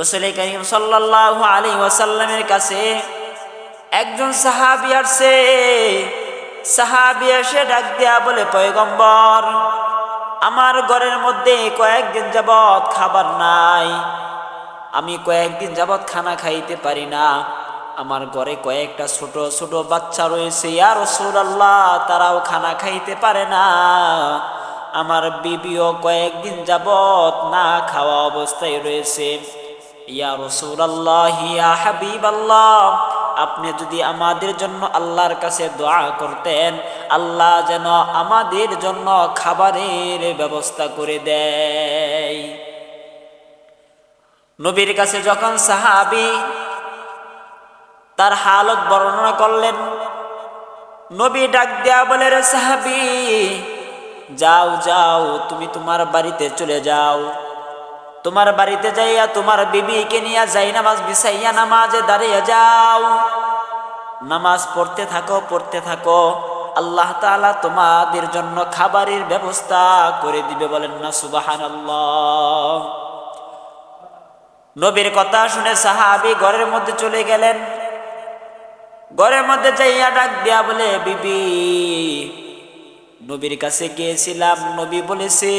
রসুল করিম সাল্লাহ আলী ওয়াসাল্লামের কাছে একজন সাহাবি আসছে। সাহাবি এসে ডাক দেয়া বলে, পয়গম্বর, আমার ঘরের মধ্যে কয়েকদিন যাবৎ খাবার নাই। আমি কয়েকদিন যাবৎ খানা খাইতে পারি না। আমার ঘরে কয়েকটা ছোট ছোট বাচ্চা রয়েছে। আর আল্লাহ তারাও খানা খাইতে পারে না। আমার বিবিও কয়েকদিন যাবৎ না খাওয়া অবস্থায় রয়েছে। ইয়া রসুলাল্লাহ, ইয়া হাবিব আল্লাহ আপনি যদি আমাদের জন্য আল্লাহর কাছে দোয়া করতেন, আল্লাহ যেন আমাদের জন্য খাবারের ব্যবস্থা করে দেয়। নবীর কাছে যখন সাহাবি তার হালত বর্ণনা করলেন, নবী ডাক দেয়া বলে, রে সাহাবি, যাও যাও, তুমি তোমার বাড়িতে চলে যাও। তোমার বাড়িতে যাইয়া তোমার বিবিকে নিয়ে যাই, নামাজ বিছাইয়া নামাজে দাঁড়িয়ে যাও। নামাজ পড়তে থাকো পড়তে থাকো। আল্লাহ তাআলা তোমাদের জন্য খাবারের ব্যবস্থা করে দিবে বলেন না সুবাহান নবীর কথা শুনে সাহাবি ঘরের মধ্যে চলে গেলেন। ঘরের মধ্যে যাইয়া ডাক দেয়া বলে, বিবি, নবীর কাছে গিয়েছিলাম। নবী বলেছে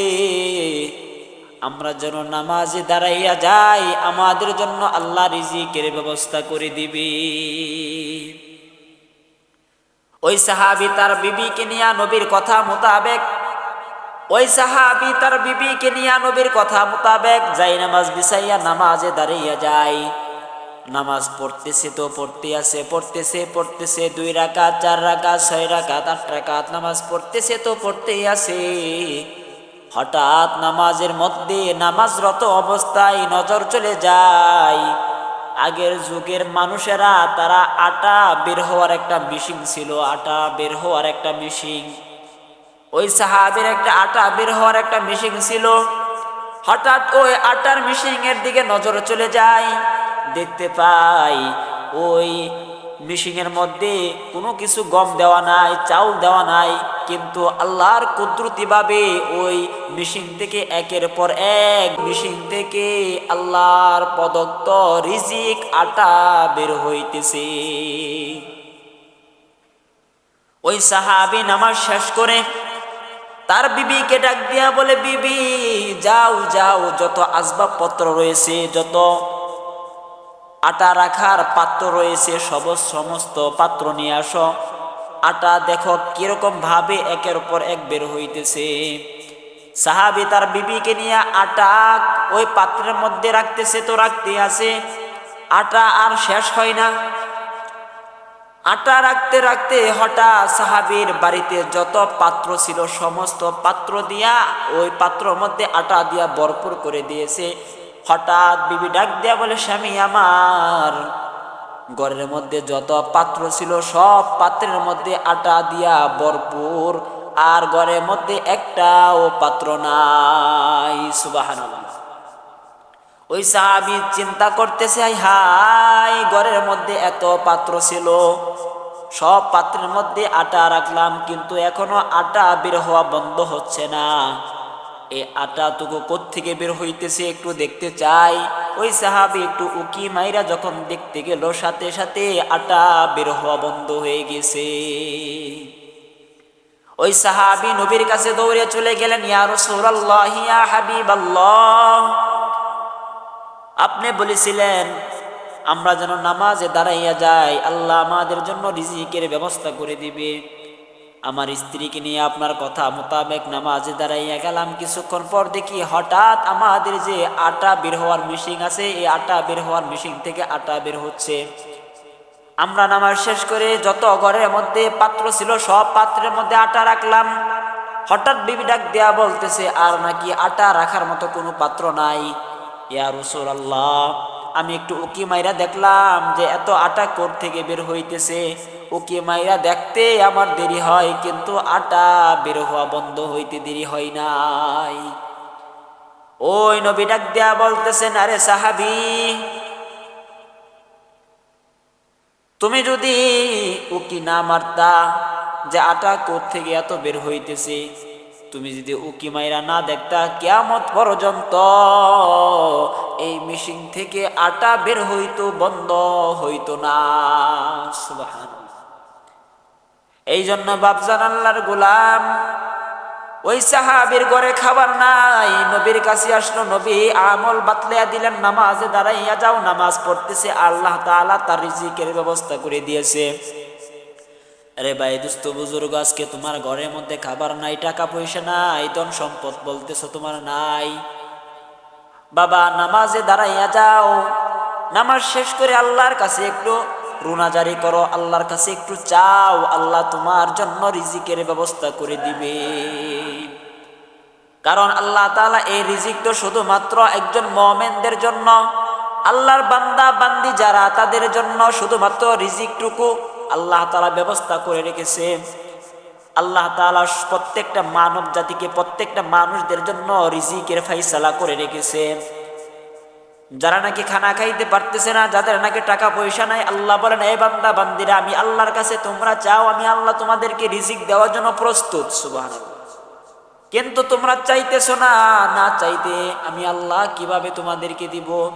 আমরা যেন নামাজে দাঁড়াইয়া যাই, আমাদের জন্য আল্লাহ রিজিকের ব্যবস্থা করে দিবি। ওই সাহাবি তার বিবিকে নিয়ে নবীর কথা মোতাবেক, ওই সাহাবি তার বিবিকে নিয়ে নবীর কথা মোতাবেক যাই নামাজ বিছাইয়া নামাজে দাঁড়াইয়া যায় নামাজ পড়তেছে তো পড়তে আছে, পড়তেছে পড়তেছে দুই রাকাত, চার রাকাত, ছয় রাকাত, আট রাকাত, নামাজ পড়তেছে তো পড়তেই আছে। হঠাৎ নামাজের মধ্যে নামাজরত অবস্থায় নজর চলে যায়। আগের যুগের মানুষেরা, তারা আটা বের হওয়ার একটা মিশিং ছিল, আটা বের হওয়ার একটা মিশিং ওই সাহাবের একটা আটা বের হওয়ার একটা মিশিং ছিল। হঠাৎ ওই আটার মিশিং এর দিকে নজর চলে যায়। দেখতে পাই ওই মিশিংয়ের মধ্যে কোনো কিছু গম দেওয়া নাই, চাউল দেওয়া নাই, কিন্তু আল্লাহর কুদরতিভাবে ওই মিশিং থেকে একের পর এক মিশিং থেকে আল্লাহর প্রদত্ত রিজিক আটা বের হইতেছে। ওই সাহাবি নামাজ শেষ করে তার বিবিকে ডাক দিয়া বলে, বিবি, যাও যাও, যত আসবাবপত্র রয়েছে, যত আটা রাখার পাত্র রয়েছে সব সমস্ত পাত্র নিয়ে আসো। আটা দেখো কীরকম ভাবে একের উপর এক বের হইতেছে। সাহাবি তার বিবিকে নিয়ে আটা ওই পাত্রের মধ্যে রাখতেছে তো রাখতে আছে। আটা আর শেষ হয় না। আটা রাখতে রাখতে হঠাৎ সাহাবির বাড়িতে যত পাত্র ছিল, সমস্ত পাত্র দিয়া ওই পাত্র মধ্যে আটা দিয়া ভরপুর করে দিয়েছে। হঠাৎ বিবি ডাক দেয়া বলে, স্বামী, আমার ঘরের মধ্যে যত পাত্র ছিল, সব পাত্রের মধ্যে আটা দিয়া ভরপুর, আর ঘরের মধ্যে একটাও পাত্র নাই। সুবাহান ওই সাহাবি চিন্তা করতেছে হাই ঘরের মধ্যে এত পাত্র ছিল, সব পাত্রের মধ্যে আটা রাখলাম, কিন্তু এখনও আটা বের হওয়া বন্ধ হচ্ছে না। এ আটা টুকু কোত্থেকে বের হইতেছে একটু দেখতে চাই। ওই সাহাবি একটু উকি মাইরা যখন দেখতে গেল, সাথে সাথে আটা বের হওয়া বন্ধ হয়ে গেছে। ওই সাহাবি নবীর কাছে দৌড়ে চলে গেলেন, ইয়া রাসূলুল্লাহ, ইয়া হাবিবাল্লাহ। আপনি বলেছিলেন, আমরা যেন নামাজে দাঁড়াইয়া যাই, আল্লাহ আমাদের জন্য রিজিকের ব্যবস্থা করে দিবে। আমার স্ত্রীকে নিয়ে আপনার কথা মোতাবেক নামাজে দাঁড়াইয়া গেলাম। কিছুক্ষণ পর দেখি হঠাৎ আমাদের যে আটা বের হওয়ার মেশিন আছে, এই আটা বের হওয়ার মেশিন থেকে আটা বের হচ্ছে। আমরা নামাজ শেষ করে যত ঘরের মধ্যে পাত্র ছিল, সব পাত্রের মধ্যে আটা রাখলাম। হঠাৎ বিবি ডাক দেয়া বলতেছে, আর নাকি আটা রাখার মতো কোনো পাত্র নাই? ইয়া রসুল আল্লাহ আমি একটু উকি মাইরা দেখলাম যে এত আটা কোর থেকে বের হইতেছে। উকি মাইরা দেখতে আমার দেরি হয়, কিন্তু আটা বের হওয়া বন্ধ হইতে দেরি হয় নাই। ওই নবী ডাক দেয়া বলতেছেন, আরে সাহাবি, তুমি যদি উকি না মারতা যে আটা কোর থেকে এত বের হইতেছে তুমি যদি উকি মাইরা না দেখতা, কেয়ামত পর্যন্ত এই মেশিন থেকে আটা বের হইতো, বন্ধ হইতো না। এই জন্য বাপজান আল্লাহর গোলাম, ওই সাহাবির ঘরে খাবার নাই। নবীর কাছে আসলো, নবী আমল বাতলিয়া দিলেন, নামাজে দাঁড়াইয়া যাও, নামাজ পড়তেছে, আল্লাহ তাআলা তার রিজিকের ব্যবস্থা করে দিয়েছে। আরে ভাই, দুস্থ বুজুর্গ, আজকে তোমার ঘরের মধ্যে খাবার নাই, টাকা পয়সা নাই, ধন সম্পদ বলতেছ তোমার নাই। বাবা, নামাজে দাঁড়াইয়া যাও। নামাজ শেষ করে আল্লাহর কাছে একটু রুনাজারি করো, আল্লাহর কাছে একটু চাও, আল্লাহ তোমার জন্য রিজিকের ব্যবস্থা করে দিবে। কারণ আল্লাহ তালা এই রিজিক তো শুধুমাত্র একজন মমেনদের জন্য, আল্লাহর বান্দা, বান্দি যারা, তাদের জন্য শুধুমাত্র রিজিকটুকু আল্লাহ তাআলা ব্যবস্থা করে রেখেছে। আল্লাহ তাআলা প্রত্যেকটা মানব জাতিকে, প্রত্যেকটা মানুষদের জন্য রিজিকের ফাইসালা করে রেখেছে। যারা নাকি খানা খাইতে পারতেছে না, যাদের নাকি টাকা পয়সা নাই, আল্লাহ বলেন এই বান্দা, বান্দিরা, আমি আল্লাহর কাছে তোমরা চাও, আমি আল্লাহ তোমাদেরকে রিজিক দেওয়ার জন্য প্রস্তুত। সুবহানাল্লাহ। কিন্তু তোমরা চাইতেছো না না চাইতে আমি আল্লাহ কীভাবে তোমাদেরকে দিব?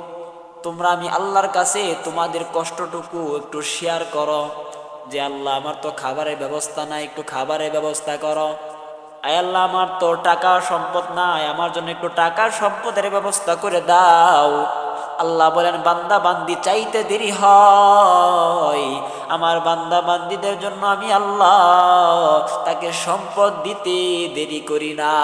তোমরা আমি আল্লাহর কাছে তোমাদের কষ্টটুকু একটু শেয়ার করো। যে আল্লাহ, আমার তো খাবারের ব্যবস্থা নাই, একটু খাবারের ব্যবস্থা করো। আয় আল্লাহ, আমার তো টাকা সম্পদ নাই, আমার জন্য একটু টাকা সম্পদের ব্যবস্থা করে দাও। আল্লাহ বলেন, বান্দা বান্দি চাইতে দেরি হয়। আমার বান্দা বান্দিদের জন্য আমি আল্লাহ তাকে সম্পদ দিতে দেরি করি না।